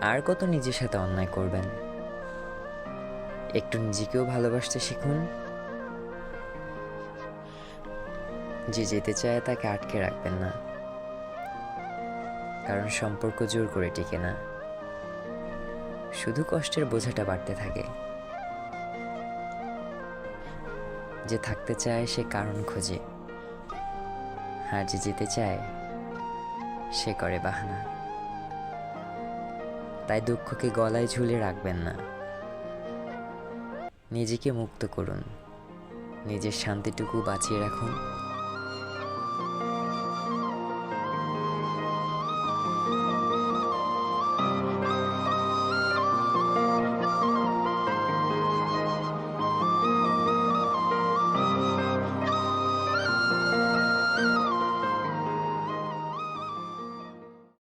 আর কত নিজের সাথে অন্যায় করবেন? একটু নিজেকেও ভালোবাসতে শিখুন। যে যেতে চায় তাকে আটকে রাখবেন না। কারণ সম্পর্ক জোর করে টিকে না। শুধু কষ্টের বোঝাটা বাড়তে থাকে। যে থাকতে চায় সে কারণ খোঁজে। আর যে যেতে চায়, সে করে বাহানা। তাই দুঃখকে গলায় ঝুলে রাখবেন না। নিজেকে মুক্ত করুন। নিজের শান্তিটুকু বাঁচিয়ে রাখুন।